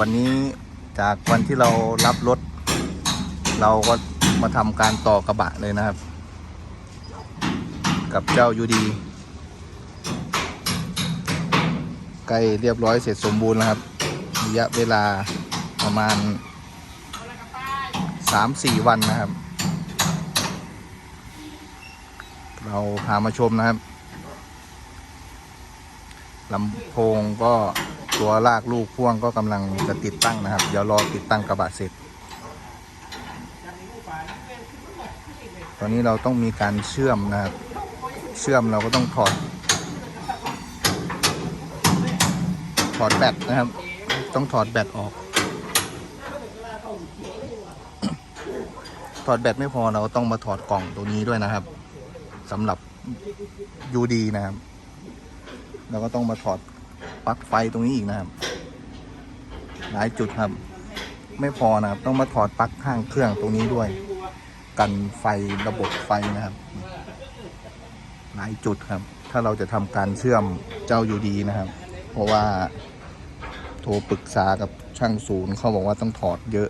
วันนี้จากวันที่เรารับรถ เราก็มาทำการต่อกระบะเลยนะครับ กับเจ้ายูดีใกล้เรียบร้อยเสร็จสมบูรณ์แล้วครับระยะเวลาประมาณ 3-4 วันนะครับ เราพามาชมนะครับลำโพงก็ ตัวลากลูกพ่วงก็กำลังจะติดตั้งนะครับ เดี๋ยวรอติดตั้งกระบะเสร็จ ตอนนี้เราต้องมีการเชื่อมนะครับ เชื่อมเราก็ต้องถอด ถอดแบตนะครับ ต้องถอดแบตออก ถอดแบตไม่พอเราต้องมาถอดกล่องตัวนี้ด้วยนะครับสำหรับ UD นะครับแล้วก็ต้องมาถอด ปลั๊กไฟตรงนี้อีกนะครับ หลายจุดครับ ไม่พอนะครับ ต้องมาถอดปลั๊กข้างเครื่องตรงนี้ด้วย กันไฟระบบไฟนะครับ หลายจุดครับ ถ้าเราจะทำการเชื่อมเจ้า UD นะครับ เพราะว่าโทรปรึกษากับช่างศูนย์เขาบอกว่าต้องถอดเยอะ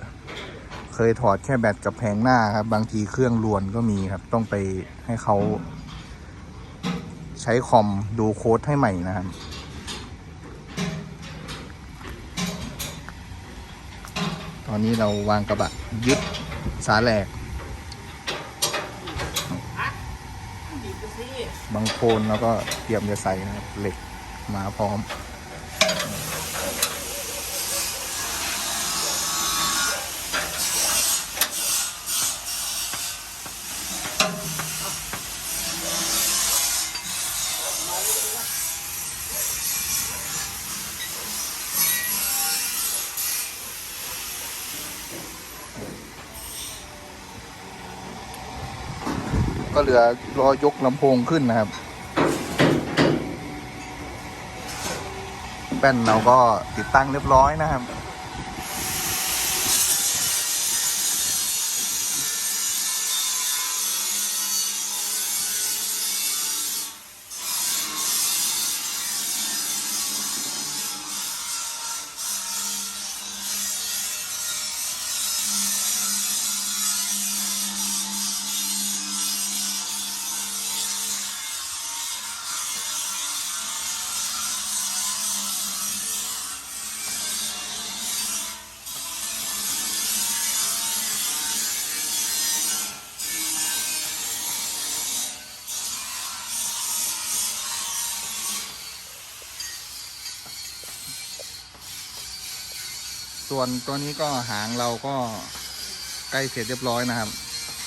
เคยถอดแค่แบตกับแผงหน้าครับ บางทีเครื่องรวนก็มีครับ ต้องไปให้เขาใช้คอมดูโค้ดให้ใหม่นะครับ อนนี้เราวางกระบะยึดสาแหลก บางโคนแล้วก็เตรียมจะใส่นะครับเหล็กมาพร้อม ก็เหลือรอยกลำโพงขึ้นนะครับ แป้นเราก็ติดตั้งเรียบร้อยนะครับ ส่วนตัวนี้ก็หางเราก็ใกล้เสร็จเรียบร้อยนะครับ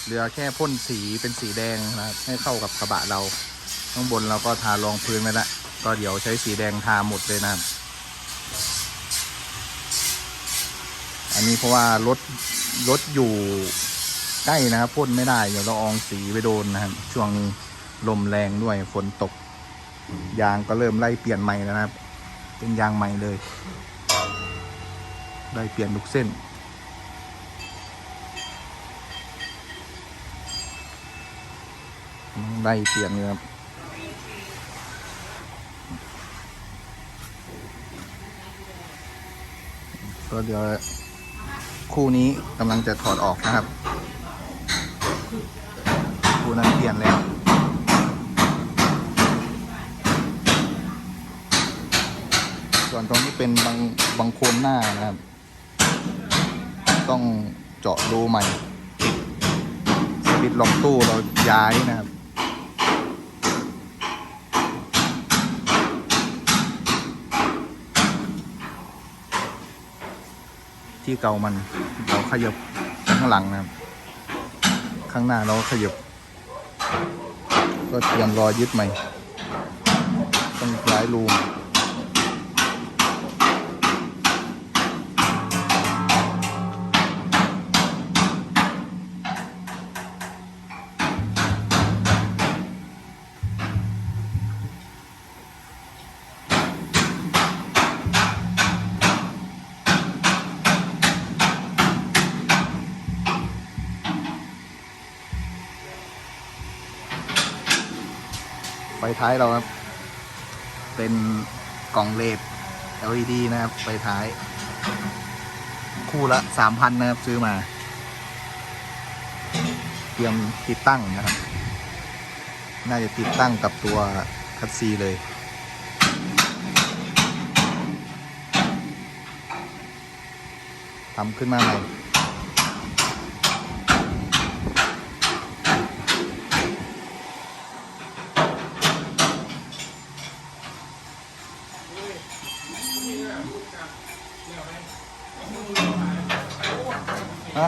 เหลือแค่พ่นสีเป็นสีแดงนะครับ ให้เข้ากับกระบะเราข้างบนเราก็ทารองพื้นไปแล้วก็เดี๋ยวใช้สีแดงทาหมดเลยนะครับอันนี้เพราะว่ารถรถอยู่ใกล้นะครับพ่นไม่ได้เดี๋ยวเราอองสีไปโดนนะครับ ช่วงนี้ลมแรงด้วยฝนตก ยางก็เริ่มไล่เปลี่ยนใหม่แล้วนะครับ เป็นยางใหม่เลย ได้เปลี่ยนทุกเส้น ได้เปลี่ยนเลยครับก็เดี๋ยวคู่นี้กำลังจะถอดออกนะครับ คู่นั้นเปลี่ยนแล้วส่วนตรงนี้เป็นบางบางโคนหน้านะครับ ต้องเจาะรูใหม่สวิตช์ล็อกตู้เราย้ายนะครับที่เก่ามันเราขยับข้างหลังนะครับ ข้างหน้าเราขยับ ก็เตรียมรอยึดใหม่ ต้องย้ายรู ท้ายเราครับ เป็นกล่องเลด LED นะครับ ไฟท้าย คู่ละสามพันนะครับ ซื้อมา เตรียมติดตั้งนะครับ น่าจะติดตั้งกับตัวคัตซีเลยทำขึ้นมาใหม่ ฮะ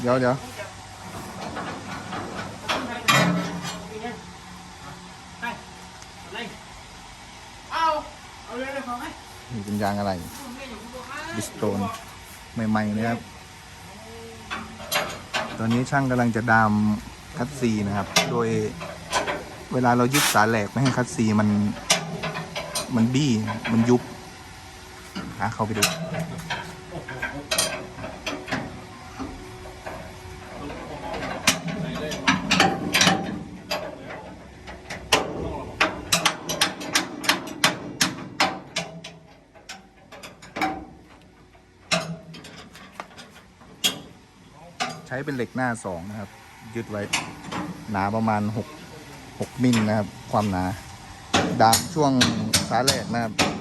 เดี๋ยวเดี๋ยวเอาเอาเลยเลยของไหมนี่เป็นยางอะไรบิสโตนใหม่ๆนะครับ ตอนนี้ช่างกำลังจะดามคัตซีนะครับ โดยเวลาเรายึดสายแหลกไม่ให้คัตซีมันมันบี้มันยุบ หาเข้าไปดูใช้เป็นเหล็กหน้าสองนะครับ ยึดไว้หนาประมาณหกหกมิลนะครับ ความหนา ดามช่วงสาแหลกนะครับ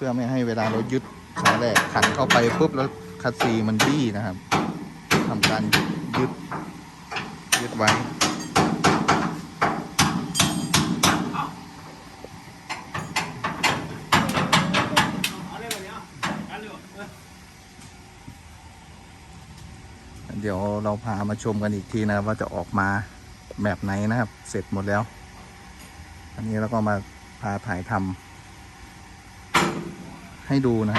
เพื่อไม่ให้เวลาเรายึดสายแหลกขันเข้าไปปุ๊บแล้วคัดซีมันบี้นะครับทำการยึดยึดไว้เอาเลยแบบนี้เอาเอาเลยเออเดี๋ยวเราพามาชมกันอีกทีนะครับว่าจะออกมาแบบไหนนะครับ เสร็จหมดแล้ว อันนี้เราก็มาพาถ่ายทำ ให้ดูนะ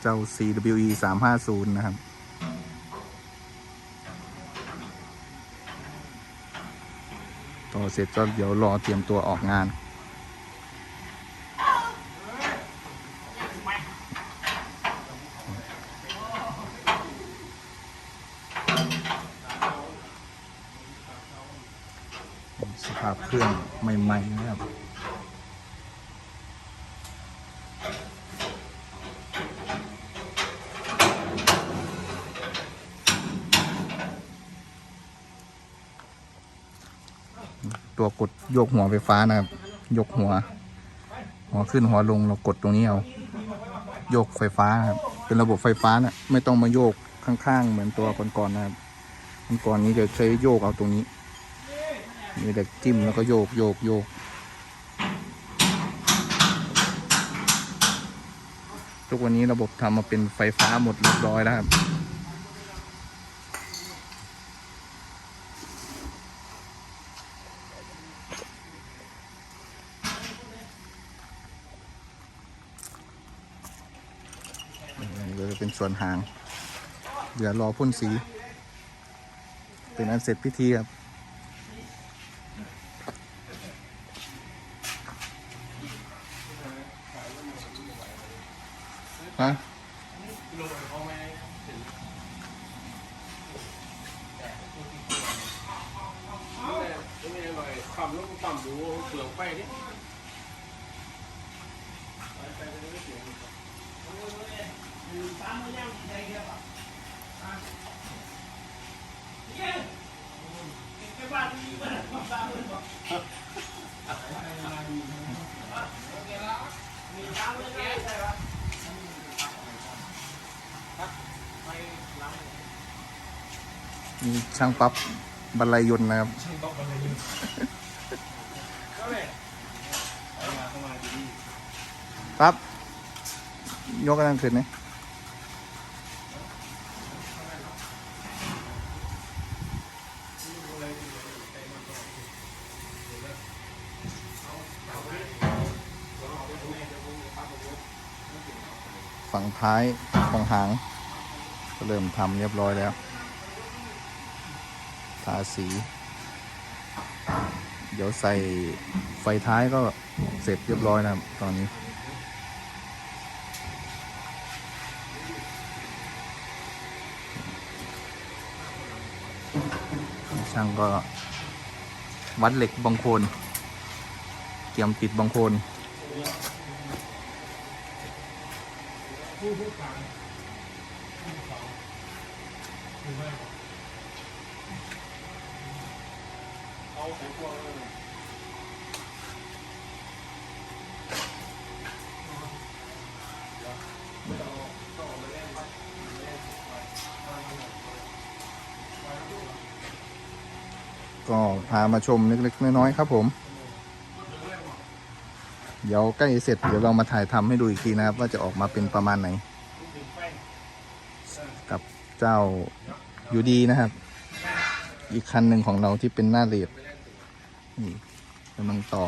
เจ้า CWE 350 นะครับ ต่อเสร็จก็เดี๋ยวรอเตรียมตัวออกงาน สภาพเครื่องให ม่นะครับตัวกดโยกหัวไฟฟ้านะครับ ยกหัว หัวขึ้นหัวลงเรากดตรงนี้เอา โยกไฟฟ้าครับ เป็นระบบไฟฟ้านะไม่ต้องมาโยกข้างๆ เหมือนตัวก่อนๆนะครับก่อนๆนี้จะใช้โยกเอาตรงนี้ มีเด็กจิ้มแล้วก็โยกโยกโยกทุกวันนี้ระบบทำมาเป็นไฟฟ้าหมดเรียบร้อยแล้วครับก็จะเป็นส่วนหาง เดี๋ยวรอพ่นสี เป็นอันเสร็จพิธีครับ ฮะความลูกความดูเปลือกไป ช่างปั๊บบรรลัยยนต์นะครับปั๊บยกกำลังขึ้นไหมฝั่งท้ายของหาง ก็เริ่มทำเรียบร้อยแล้ว ทาสี เดี๋ยวใส่ไฟท้ายก็เสร็จเรียบร้อยนะครับ ตอนนี้ ช่างก็วัดเหล็กบางโคนเตรียมติดบางโคนเอาของ พวกนั้นก็พามาชมเล็กๆน้อยๆครับผม เดี๋ยวใกล้เสร็จเดี๋ยวเรามาถ่ายทำให้ดูอีกทีนะครับ ว่าจะออกมาเป็นประมาณไหน กับเจ้ายูดีนะครับ อีกคันหนึ่งของเราที่เป็นหน้าเลด นี่กำลังต่อ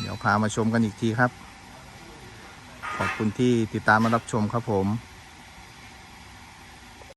เดี๋ยวพามาชมกันอีกทีครับ ขอบคุณที่ติดตามมารับชมครับผม